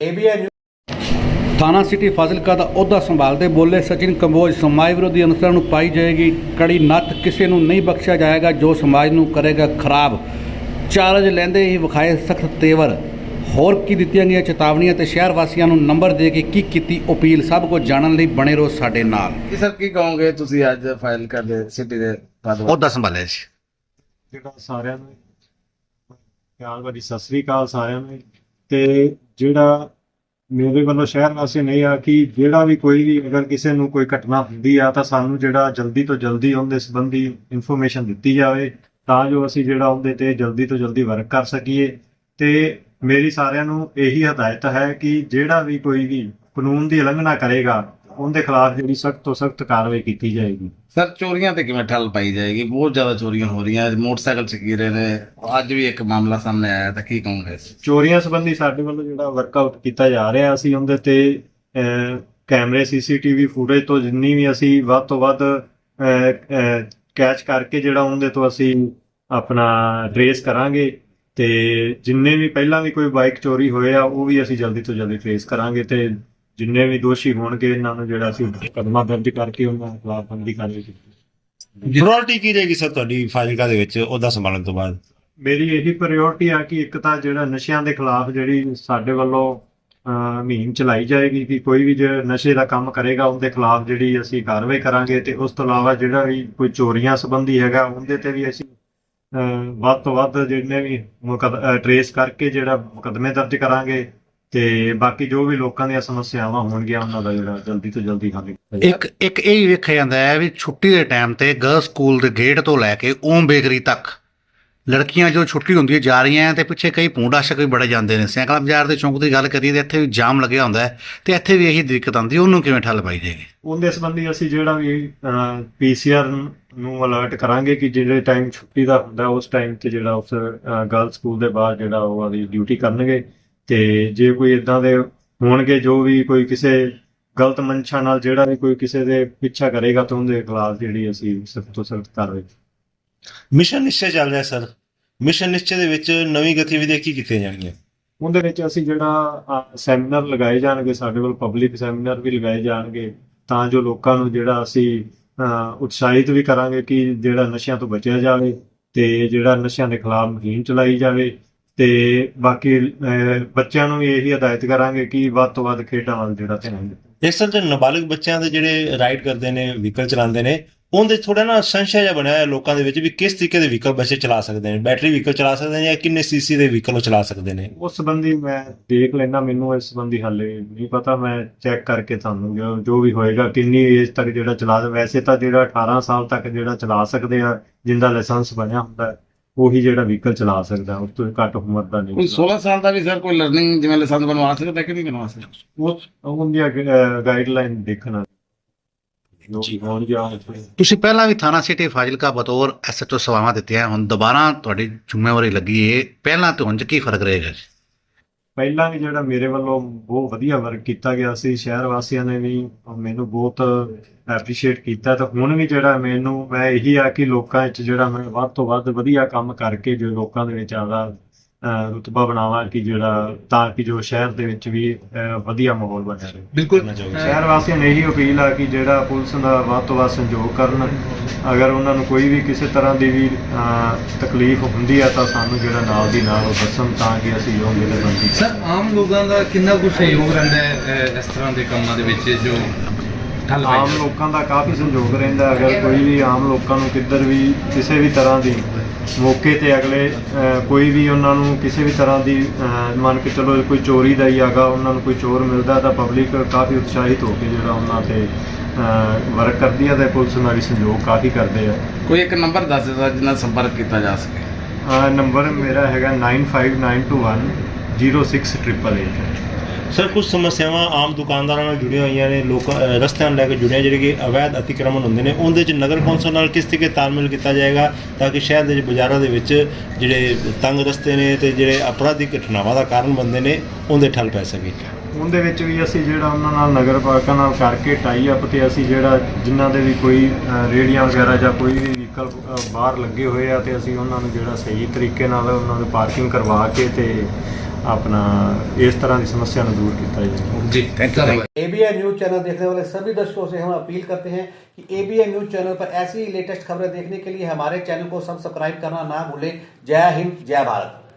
ABN ਥਾਣਾ city Fazilka ਦਾ ਅਹੁਦਾ ਸੰਭਾਲਦੇ ਬੋਲੇ ਸਚਿਨ ਕੰਬੋਜ ਸਮਾਜ ਵਿਰੋਧੀ ਅਨਸਰਾਂ ਨੂੰ ਪਾਈ ਜਾਏਗੀ ਕੜੀ ਨੱਥ। ਕਿਸੇ ਨੂੰ ਨਹੀਂ ਬਖਸ਼ਿਆ ਜਾਏਗਾ ਜੋ ਸਮਾਜ ਨੂੰ ਕਰੇਗਾ ਖਰਾਬ। ਚਾਰਜ ਲੈਂਦੇ ਹੀ ਵਿਖਾਏ ਸਖਤ ਤੇਵਰ। ਹੋਰ ਕੀ ਦਿੱਤੀਆਂ ਗਈਆਂ ਚੇਤਾਵਨੀਆਂ ਤੇ ਸ਼ਹਿਰ ਵਾਸੀਆਂ ਨੂੰ ਨੰਬਰ ਦੇ ਕੇ ਕੀ ਕੀਤੀ ਅਪੀਲ? ਸਭ ਕੁਝ ਜਾਣਨ ਲਈ ਬਣੇ ਰਹੋ ਸਾਡੇ ਨਾਲ। ਕੀ ਸਰ ਕੀ ਕਹੋਗੇ ਤੁਸੀਂ ਅੱਜ ਫਾਈਲ ਕਰਦੇ ਸਿਟੀ ਦੇ ਪਦ ਅਹੁਦਾ ਸੰਭਾਲਿਆ ਸੀ ਜਿਹੜਾ ਸਾਰਿਆਂ ਨੂੰ ਪਿਆਰ ਭਰੀ ਸਤਿ ਸ੍ਰੀ ਅਕਾਲ ਸਾਰਿਆਂ ਨੂੰ। ਤੇ ਜਿਹੜਾ ਮੇਰੇ ਵੱਲੋਂ ਸ਼ਹਿਰ ਵਾਸੀ ਨਹੀਂ ਆ ਕਿ ਜਿਹੜਾ ਵੀ ਕੋਈ ਵੀ ਅਗਰ ਕਿਸੇ ਨੂੰ ਕੋਈ ਘਟਨਾ ਹੁੰਦੀ ਆ ਤਾਂ ਸਾਨੂੰ ਜਿਹੜਾ ਜਲਦੀ ਤੋਂ ਜਲਦੀ ਉਹਦੇ ਸੰਬੰਧੀ ਇਨਫੋਰਮੇਸ਼ਨ ਦਿੱਤੀ ਜਾਵੇ ਤਾਂ ਜੋ ਅਸੀਂ ਜਿਹੜਾ ਉਹਦੇ ਤੇ ਜਲਦੀ ਤੋਂ ਜਲਦੀ ਵਰਕ ਕਰ ਸਕੀਏ। ਤੇ ਮੇਰੀ ਸਾਰਿਆਂ ਨੂੰ ਇਹੀ ਹਦਾਇਤ ਹੈ ਕਿ ਜਿਹੜਾ ਵੀ ਕੋਈ ਵੀ ਕਾਨੂੰਨ ਦੀ ਉਲੰਘਣਾ ਕਰੇਗਾ ਉਹਦੇ ਖਿਲਾਫ ਜਿਹੜੀ ਸਖਤ ਤੋਂ ਸਖਤ ਕਾਰਵਾਈ ਕੀਤੀ ਜਾਏਗੀ। ਸਰ ਚੋਰੀਆਂ ਤੇ ਕਿਵੇਂ ਠੱਲ ਪਾਈ ਜਾਏਗੀ? ਬਹੁਤ ਜ਼ਿਆਦਾ ਚੋਰੀਆਂ ਹੋ ਰਹੀਆਂ। ਮੋਟਰਸਾਈਕਲ ਚਕੀਰੇ ਨੇ। ਅੱਜ ਵੀ ਇੱਕ ਮਾਮਲਾ ਸਾਹਮਣੇ ਆਇਆ ਤਾਂ ਕੀ ਕਹੋਗੇ? ਚੋਰੀਆਂ ਸੰਬੰਧੀ ਸਾਡੇ ਵੱਲੋਂ ਜਿਹੜਾ ਵਰਕਆਊਟ ਕੀਤਾ ਜਾ ਰਿਹਾ ਅਸੀਂ ਉਹਦੇ ਤੇ ਕੈਮਰੇ ਸੀਸੀਟੀਵੀ ਫੁਟੇਜ ਤੋਂ ਜਿੰਨੀ ਵੀ ਅਸੀਂ ਵੱਧ ਤੋਂ ਵੱਧ ਕੈਚ ਕਰਕੇ ਜਿਹੜਾ ਉਹਦੇ ਤੋਂ ਅਸੀਂ ਆਪਣਾ ਟਰੇਸ ਕਰਾਂਗੇ ਤੇ ਜਿੰਨੇ ਵੀ ਪਹਿਲਾਂ ਵੀ ਕੋਈ ਬਾਈਕ ਚੋਰੀ ਹੋਏ ਆ ਉਹ ਵੀ ਅਸੀਂ ਜਲਦੀ ਤੋਂ ਜਲਦੀ ਟਰੇਸ ਕਰਾਂਗੇ ਤੇ ਜਿੰਨੇ ਵੀ ਦੋਸ਼ੀ ਹੋਣਗੇ ਇਹਨਾਂ ਨੂੰ ਜਿਹੜਾ ਅਸੀਂ ਕਦਮਾ ਦਰਜ ਕਰਕੇ ਉਹਨਾਂ ਖਿਲਾਫ ਬੰਦੀ ਕਾਰਵਾਈ ਕੀਤੀ ਪ੍ਰਾਇੋਰਟੀ ਕੀ ਰਹੇਗੀ ਸਰ ਤੁਹਾਡੀ ਫਾਜ਼ਿਲਕਾ ਦੇ ਵਿੱਚ ਉਹਦਾ ਸੰਭਾਲਣ ਤੋਂ ਬਾਅਦ? ਮੇਰੀ ਇਹੀ ਪ੍ਰਾਇੋਰਟੀ ਆ ਕਿ ਇੱਕ ਤਾਂ ਜਿਹੜਾ ਨਸ਼ਿਆਂ ਦੇ ਖਿਲਾਫ ਜਿਹੜੀ ਸਾਡੇ ਵੱਲੋਂ ਮੁਹਿੰਮ ਚਲਾਈ ਜਾਏਗੀ ਕਿ ਕੋਈ ਵੀ ਜੇ ਨਸ਼ੇ ਦਾ ਕੰਮ ਕਰੇਗਾ ਉਹਦੇ ਖਿਲਾਫ ਜਿਹੜੀ ਅਸੀਂ ਕਾਰਵਾਈ ਕਰਾਂਗੇ ਤੇ ਉਸ ਤੋਂ ਇਲਾਵਾ ਜਿਹੜਾ ਵੀ ਕੋਈ ਚੋਰੀਆਂ ਸੰਬੰਧੀ ਹੈਗਾ ਉਹਦੇ ਤੇ ਵੀ ਅਸੀਂ ਵੱਧ ਤੋਂ ਵੱਧ ਜਿਹਨੇ ਵੀ ਟਰੇਸ ਕਰਕੇ ਜਿਹੜਾ ਮੁਕੱਦਮੇ ਦਰਜ ਕਰਾਂਗੇ ਤੇ ਬਾਕੀ ਜੋ ਵੀ ਲੋਕਾਂ ਦੀਆਂ ਸਮੱਸਿਆਵਾਂ ਹੋਣਗੀਆਂ ਉਹਨਾਂ ਦਾ ਜਿਹੜਾ ਜਲਦੀ ਤੋਂ ਜਲਦੀ ਹੱਲ। ਇੱਕ ਇੱਕ ਇਹ ਵੀ ਵੇਖਿਆ ਜਾਂਦਾ ਹੈ ਵੀ ਛੁੱਟੀ ਦੇ ਟਾਈਮ ਤੇ ਗਰਲ ਸਕੂਲ ਦੇ ਗੇਟ ਤੋਂ ਲੈ ਕੇ ਓਮ ਬੇਕਰੀ ਤੱਕ ਲੜਕੀਆਂ ਜੋ ਛੁੱਟੀ ਹੁੰਦੀ ਹੈ ਜਾ ਰਹੀਆਂ ਤੇ ਪਿੱਛੇ ਕਈ ਭੂੰਡਾਸ਼ਕ ਵੀ ਬੜੇ ਜਾਂਦੇ ਨੇ। ਸੈਂਕੜਾ ਬਾਜ਼ਾਰ ਦੇ ਚੌਂਕ ਦੀ ਗੱਲ ਕਰੀਏ ਤੇ ਇੱਥੇ ਵੀ ਜਾਮ ਲੱਗਿਆ ਹੁੰਦਾ ਹੈ ਤੇ ਇੱਥੇ ਵੀ ਇਹੀ ਦਿੱਕਤ ਆਉਂਦੀ ਉਹਨੂੰ ਕਿਵੇਂ ਠੱਲ ਪਾਈ ਜਾਏਗੀ? ਉਹਦੇ ਸੰਬੰਧੀ ਅਸੀਂ ਜਿਹੜਾ ਵੀ ਪੀਸੀਆਰ ਨੂੰ ਅਲਰਟ ਕਰਾਂਗੇ ਕਿ ਜਿਹੜੇ ਟਾਈਮ ਛੁੱਟੀ ਦਾ ਹੁੰਦਾ ਉਸ ਟਾਈਮ ਤੇ ਜਿਹੜਾ ਉਸ ਗਰਲ ਸਕੂਲ ਦੇ ਬਾਹਰ ਜਿਹੜਾ ਉਹ ਆਦੀ ਡਿਊਟੀ ਕਰਨਗੇ। ਤੇ ਜੇ ਕੋਈ ਇਦਾਂ ਦੇ ਹੋਣਗੇ ਜੋ ਵੀ ਕੋਈ ਕਿਸੇ ਗਲਤ ਮਨਸ਼ਾ ਨਾਲ ਜਿਹੜਾ ਵੀ ਕੋਈ ਕਿਸੇ ਦੇ ਪਿੱਛਾ ਕਰੇਗਾ ਤਾਂ ਉਹਦੇ ਖਿਲਾਫ ਜਿਹੜੀ ਅਸੀਂ ਸਖਤ ਤੋਂ ਸਖਤ ਕਾਰਵਾਈ ਮਿਸ਼ਨ ਨਿਸ਼ਚੈ ਚੱਲ ਰਿਹਾ ਸਰ। ਮਿਸ਼ਨ ਨਿਸ਼ਚੈ ਦੇ ਵਿੱਚ ਨਵੀਂ ਗਤੀਵਿਧੀਆਂ ਕੀ ਕੀਤੀਆਂ ਜਾਣਗੀਆਂ? ਉਹਦੇ ਵਿੱਚ ਅਸੀਂ ਜਿਹੜਾ ਸੈਮੀਨਾਰ ਲਗਾਏ ਜਾਣਗੇ ਸਾਡੇ ਵੱਲ ਪਬਲਿਕ ਸੈਮੀਨਾਰ ਵੀ ਲਗਾਏ ਜਾਣਗੇ ਤਾਂ ਜੋ ਲੋਕਾਂ ਨੂੰ ਜਿਹੜਾ ਅਸੀਂ ਉਤਸ਼ਾਹਿਤ ਵੀ ਕਰਾਂਗੇ ਕਿ ਜਿਹੜਾ ਨਸ਼ਿਆਂ ਤੋਂ ਬਚਿਆ ਜਾਵੇ ਤੇ ਜਿਹੜਾ ਨਸ਼ਿਆਂ ਦੇ ਖਿਲਾਫ ਮੁਹਿੰਮ ਚਲਾਈ ਜਾਵੇ। ਤੇ ਬਾਕੀ ਬੱਚਿਆਂ ਨੂੰ ਵੀ ਇਹੀ ਹਦਾਇਤ ਕਰਾਂਗੇ ਕਿ ਵੱਧ ਤੋਂ ਵੱਧ ਖੇਡਾਂ ਵੱਲ ਜਿਹੜਾ ਧਿਆਨ ਦੇਣ ਇਸ ਸਰ ਤੇ ਨਾਬਾਲਗ ਬੱਚਿਆਂ ਦੇ ਜਿਹੜੇ ਰਾਈਡ ਕਰਦੇ ਨੇ ਵਹੀਕਲ ਚਲਾਉਂਦੇ ਨੇ ਉਹਦੇ ਥੋੜਾ ਨਾ ਸੰਸ਼ਾ ਜਿਹਾ ਬਣਿਆ ਹੋਇਆ ਲੋਕਾਂ ਦੇ ਵਿੱਚ ਵੀ ਕਿਸ ਤਰੀਕੇ ਦੇ ਵਹੀਕਲ ਬੱਚੇ ਚਲਾ ਸਕਦੇ ਨੇ। ਬੈਟਰੀ ਵਹੀਕਲ ਚਲਾ ਸਕਦੇ ਨੇ ਜਾਂ ਕਿੰਨੇ ਸੀਸੀ ਦੇ ਵਹੀਕਲ ਉਹ ਚਲਾ ਸਕਦੇ ਨੇ। ਉਸ ਸੰਬੰਧੀ ਮੈਂ ਦੇਖ ਲੈਣਾ ਮੈਨੂੰ ਇਸ ਸੰਬੰਧੀ ਹਾਲੇ ਨਹੀਂ ਪਤਾ। ਮੈਂ ਚੈੱਕ ਕਰਕੇ ਤੁਹਾਨੂੰ ਜੋ ਜੋ ਵੀ ਹੋਏਗਾ ਕਿੰਨੀ ਏਜ ਤੱਕ ਜਿਹੜਾ ਚਲਾ ਵੈਸੇ ਤਾਂ ਜਿਹੜਾ 18 ਸਾਲ ਤੱਕ ਜਿਹੜਾ ਚਲਾ ਸਕਦੇ ਆ ਜਿੰਦਾ ਲਾਇਸੈਂਸ ਬਣਿਆ ਹੁੰਦਾ ਹੈ, ਉਹੀ ਜਿਹੜਾ ਵਹੀਕਲ ਚਲਾ ਸਕਦਾ ਉਸ ਤੋਂ ਘੱਟ ਉਮਰ ਦਾ ਕੋਈ ਨਹੀਂ 16 ਸਾਲ ਦਾ ਵੀ ਸਰ ਕੋਈ ਲਰਨਿੰਗ ਜਿਵੇਂ ਲਾਇਸੈਂਸ ਬਣਵਾ ਸਕਦਾ ਕਿ ਨਹੀਂ ਬਣਵਾ ਸਕਦਾ। ਉਸ ਉਹਦੀਆਂ ਗਾਈਡਲਾਈਨ ਦੇਖਣਾ ਜੋ ਤੁਸੀਂ ਪਹਿਲਾਂ ਵੀ ਥਾਣਾ ਸਿਟੀ ਫਾਜ਼ਿਲਕਾ ਬਤੌਰ ਐਸਐਚਓ ਸੇਵਾਵਾਂ ਦਿੱਤੀਆਂ ਹੁਣ ਦੁਬਾਰਾ ਤੁਹਾਡੀ ਜ਼ਿੰਮੇਵਾਰੀ ਲੱਗੀ ਹੈ ਪਹਿਲਾਂ ਤੇ ਹੁਣ 'ਚ ਕੀ ਫ਼ਰਕ ਰਹੇਗਾ ਜੀ? ਪਹਿਲਾਂ ਵੀ ਜਿਹੜਾ ਮੇਰੇ ਵੱਲੋਂ ਬਹੁਤ ਵਧੀਆ ਵਰਕ ਕੀਤਾ ਗਿਆ ਸੀ, ਸ਼ਹਿਰ ਵਾਸੀਆਂ ਨੇ ਵੀ ਮੈਨੂੰ ਬਹੁਤ ਐਪਰੀਸ਼ੀਏਟ ਕੀਤਾ ਤੇ ਹੁਣ ਵੀ ਜਿਹੜਾ ਮੈਨੂੰ, ਮੈਂ ਇਹੀ ਆ ਕਿ ਲੋਕਾਂ ਵਿੱਚ ਜਿਹੜਾ ਮੈਂ ਵੱਧ ਤੋਂ ਵੱਧ ਵਧੀਆ ਕੰਮ ਕਰਕੇ ਜੋ ਲੋਕਾਂ ਦੇ ਵਿੱਚ ਆਦਾ ਰੁਤਬਾ ਬਣਾਵਾਂ ਕਿ ਜਿਹੜਾ ਤਾਂ ਕਿ ਜੋ ਸ਼ਹਿਰ ਦੇ ਵਿੱਚ ਵੀ ਵਧੀਆ ਮਾਹੌਲ ਬਣਿਆ ਰਹੇ। ਬਿਲਕੁਲ। ਸ਼ਹਿਰ ਵਾਸੀਆਂ ਨੇ ਇਹੀ ਅਪੀਲ ਆ ਕਿ ਜਿਹੜਾ ਪੁਲਿਸ ਦਾ ਵੱਧ ਤੋਂ ਵੱਧ ਸਹਿਯੋਗ ਕਰਨ ਅਗਰ ਉਹਨਾਂ ਨੂੰ ਕੋਈ ਵੀ ਕਿਸੇ ਤਰ੍ਹਾਂ ਦੀ ਵੀ ਤਕਲੀਫ ਹੁੰਦੀ ਹੈ ਤਾਂ ਸਾਨੂੰ ਜਿਹੜਾ ਨਾਲ ਦੀ ਨਾਲ ਉਹ ਦੱਸਣ ਤਾਂ ਕਿ ਅਸੀਂ ਉਹ ਜਿਹੜੇ ਬੰਦੀ ਸਰ ਆਮ ਲੋਕਾਂ ਦਾ ਕਿੰਨਾ ਕੁ ਸਹਿਯੋਗ ਰਹਿੰਦਾ ਹੈ ਇਸ ਤਰ੍ਹਾਂ ਦੇ ਕੰਮਾਂ ਦੇ ਵਿੱਚ ਜੋ ਆਮ ਲੋਕਾਂ ਦਾ ਕਾਫੀ ਸੰਯੋਗ ਰਹਿੰਦਾ ਅਗਰ ਕੋਈ ਵੀ ਆਮ ਲੋਕਾਂ ਨੂੰ ਕਿੱਧਰ ਵੀ ਕਿਸੇ ਵੀ ਤਰ੍ਹਾਂ ਦੀ ਮੌਕੇ ਤੇ ਅਗਲੇ ਕੋਈ ਵੀ ਉਹਨਾਂ ਨੂੰ ਕਿਸੇ ਵੀ ਤਰ੍ਹਾਂ ਦੀ ਮੰਨ ਕੇ ਚਲੋ ਕੋਈ ਚੋਰੀ ਦਾ ਹੀ ਆਗਾ ਉਹਨਾਂ ਨੂੰ ਕੋਈ ਚੋਰ ਮਿਲਦਾ ਤਾਂ ਪਬਲਿਕ ਕਾਫੀ ਉਤਸ਼ਾਹਿਤ ਹੋ ਕੇ ਜਿਹੜਾ ਉਹਨਾਂ ਤੇ ਵਰਕ ਕਰਦੀ ਹੈ ਤੇ ਪੁਲਿਸ ਨਾਲ ਵੀ ਸੰਯੋਗ ਕਾਫੀ ਕਰਦੇ ਆ। ਕੋਈ ਇੱਕ ਨੰਬਰ ਦੱਸ ਦਿਓ ਜਿਸ ਨਾਲ ਸੰਪਰਕ ਕੀਤਾ ਜਾ ਸਕੇ। ਨੰਬਰ ਮੇਰਾ ਹੈਗਾ 9592106888 ਸਰ ਕੁਝ ਸਮੱਸਿਆਵਾਂ ਆਮ ਦੁਕਾਨਦਾਰਾਂ ਨਾਲ ਜੁੜੀਆਂ ਹੋਈਆਂ ਨੇ ਲੋਕਾਂ ਰਸਤਿਆਂ ਨੂੰ ਲੈ ਕੇ ਜੁੜੀਆਂ ਜਿਹੜੇ ਕਿ ਅਵੈਧ ਅਤੀਕ੍ਰਮਣ ਹੁੰਦੇ ਨੇ ਉਹਦੇ ਚ ਨਗਰ ਕੌਂਸਲ ਨਾਲ ਕਿਸ ਤਰੀਕੇ ਤਾਲਮੇਲ ਕੀਤਾ ਜਾਏਗਾ ਤਾਂ ਕਿ ਸ਼ਹਿਰ ਦੇ ਬਾਜ਼ਾਰਾਂ ਦੇ ਵਿੱਚ ਜਿਹੜੇ ਤੰਗ ਰਸਤੇ ਨੇ ਤੇ ਜਿਹੜੇ ਅਪਰਾਧਿਕ ਘਟਨਾਵਾਂ ਦਾ ਕਾਰਨ ਬੰਦੇ ਨੇ ਉਹਦੇ ਠੱਲ ਪੈ ਸਕੇ। ਉਹਦੇ ਵਿੱਚ ਵੀ ਅਸੀਂ ਜਿਹੜਾ ਉਹਨਾਂ ਨਾਲ ਨਗਰ ਪਾਲਿਕਾ ਨਾਲ ਕਰਕੇ ਟਾਈ ਅਪ ਤੇ ਅਸੀਂ ਜਿਹੜਾ ਜਿਨ੍ਹਾਂ ਦੇ ਵੀ ਕੋਈ ਅਹ, ਰੇਹੜੀਆਂ ਵਗੈਰਾ ਜਾਂ ਕੋਈ ਵੀ ਵਹੀਕਲ ਬਾਹਰ ਲੱਗੇ ਹੋਏ ਆ ਤੇ ਅਸੀਂ ਉਹਨਾਂ ਨੂੰ ਜਿਹੜਾ ਸਹੀ ਤਰੀਕੇ ਨਾਲ ਉਹਨਾਂ ਨੂੰ ਪਾਰਕਿੰਗ ਕਰਵਾ ਕੇ ਤੇ अपना इस तरह की समस्या को दूर किया जाए जी थैंक यू न्यूज़ चैनल देखने वाले सभी दर्शकों से हम अपील करते हैं कि एबीएन न्यूज़ चैनल पर ऐसी लेटेस्ट खबरें देखने के लिए हमारे चैनल को सब्सक्राइब करना ना भूलें जय हिंद जय भारत